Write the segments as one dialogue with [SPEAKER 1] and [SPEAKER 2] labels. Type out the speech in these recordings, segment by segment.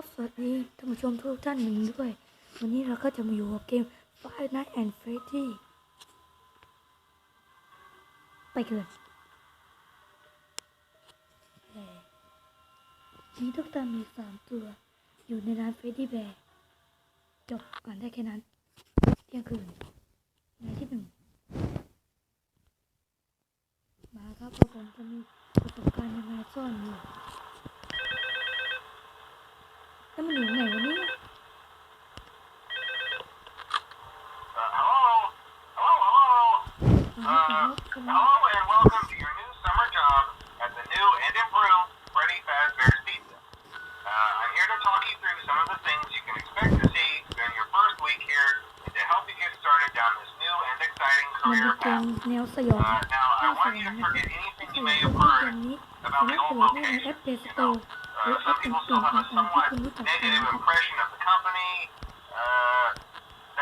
[SPEAKER 1] ครับสวัสดีท่านผู้ชมทุกท่านหนึ่งด้วย วันนี้เราก็จะมาอยู่กับเกม Five Nights and Freddy ไปเกินเอ่อมีทุกตามีสามตัว อยู่ในร้าน Freddy Bear จบอ่านได้แค่นั้นเที่ยงคืนในที่หนึ่งมาครับว่าผมจะมีประสบการณ์ยังไงซ่อนอยู่ เป็นเก
[SPEAKER 2] ม
[SPEAKER 1] แนวสยองภาค
[SPEAKER 2] ส
[SPEAKER 1] ยองนะครับ
[SPEAKER 2] ภา
[SPEAKER 1] ค
[SPEAKER 2] ส
[SPEAKER 1] ยองเกมนี้สามารถโหลดได้ในแอปเพล
[SPEAKER 2] สโตร์
[SPEAKER 1] หรือแอปอื่นๆต่างๆที่คุณรู้จักกันนะครับ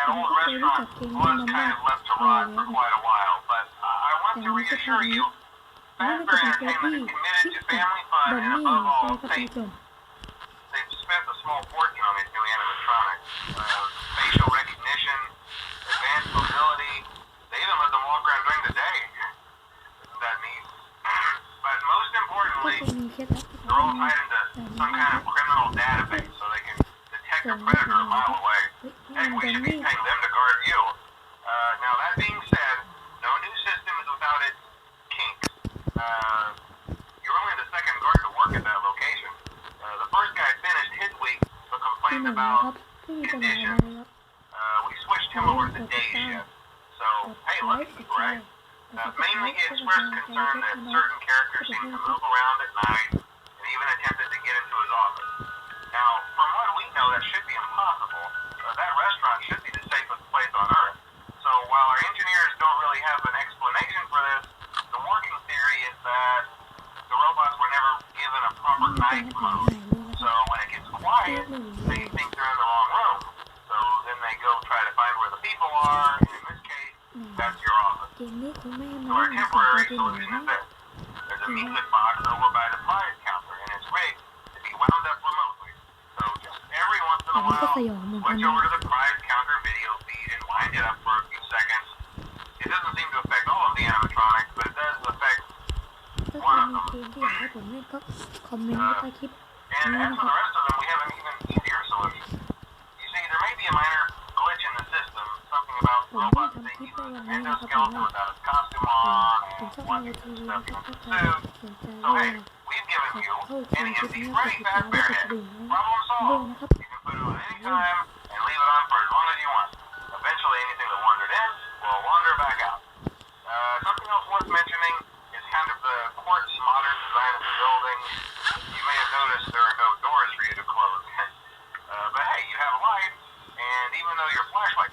[SPEAKER 2] ผ
[SPEAKER 1] ม
[SPEAKER 2] ก็เค
[SPEAKER 1] ย
[SPEAKER 2] รู้จั
[SPEAKER 1] กเกม
[SPEAKER 2] นี้มามากแต่ในสถานีนี้มันจะเป็นเกมที่ชิค
[SPEAKER 1] กั
[SPEAKER 2] บ
[SPEAKER 1] ดอมมี่ใจก
[SPEAKER 2] ระ
[SPEAKER 1] ตุก they throw
[SPEAKER 2] items to some kind of criminal database so they can detect a predator a mile away.
[SPEAKER 1] And
[SPEAKER 2] we should be paying them to guard you. Uh, now, that being said, no new system is without its kinks. Uh, you're only the second guard to work at that location. Uh, the first guy finished his week, but complained about
[SPEAKER 1] conditions.
[SPEAKER 2] Uh, we switched him over to day shift. So, hey, lucky, right? Uh, mainly his first concern that certain characters seem to move around at night and even attempted to get into his office. Now, from what we know, that should be impossible. Uh, that restaurant should be the safest place on Earth. So while our engineers don't really have an explanation for this, the working theory is that the robots were never given a proper night mode. So when it gets quiet, they think they're in the wrong room. So then they go try to find where the people are.
[SPEAKER 1] เกมนี้คงไม่ให้
[SPEAKER 2] So
[SPEAKER 1] มา
[SPEAKER 2] our
[SPEAKER 1] เล่นกับ
[SPEAKER 2] temporary
[SPEAKER 1] ตัว
[SPEAKER 2] solution
[SPEAKER 1] นะ
[SPEAKER 2] is this. There's a music box over by the prize counter, and it's rigged to be wound up remotely. So just every once in
[SPEAKER 1] แต่
[SPEAKER 2] a
[SPEAKER 1] มันก็
[SPEAKER 2] while,
[SPEAKER 1] สยองเหมือนกัน
[SPEAKER 2] switch
[SPEAKER 1] นะ
[SPEAKER 2] over to the prize counter video feed and wind it up for a few seconds. It doesn't seem to affect all of the animatronics, but it does affect
[SPEAKER 1] ถ้าใครมีเก jednym.
[SPEAKER 2] So we've given you solved. You can put it on any time and leave it on for as long as you want. Eventually anything that wandered in will wander back out. Uh, something else worth mentioning is kind of the quartz modern design of the building. You may have noticed there are no doors for you to close. uh, but hey, you have and even though your flashlight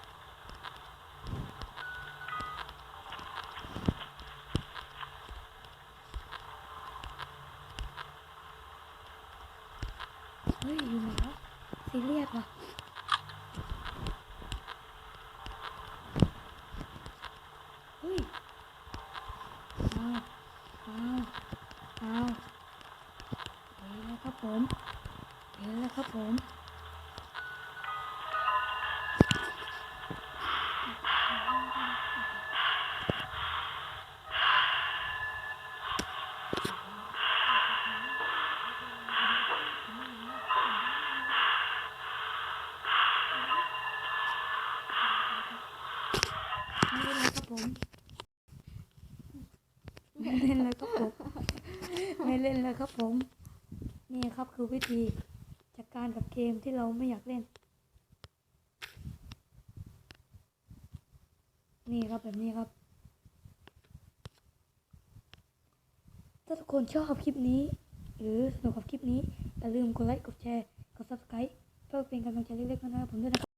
[SPEAKER 1] เฮ้ยอยู่ไหนวะซีเรียสว่ะเฮ้ยเอาเอา ผมไม่เล่นแล้วครับผมไม่เล่นแล้วครับผม นี่ครับคือวิธีจัดการกับเกมที่เราไม่อยากเล่น นี่ครับแบบนี้ครับ ถ้าทุกคนชอบคลิปนี้ หรือสนุกกับคลิปนี้ อย่าลืมกดไลค์กดแชร์กด subscribe เพื่อเป็นกำลังใจเล็กๆน้อยๆให้ผมด้วยนะครับ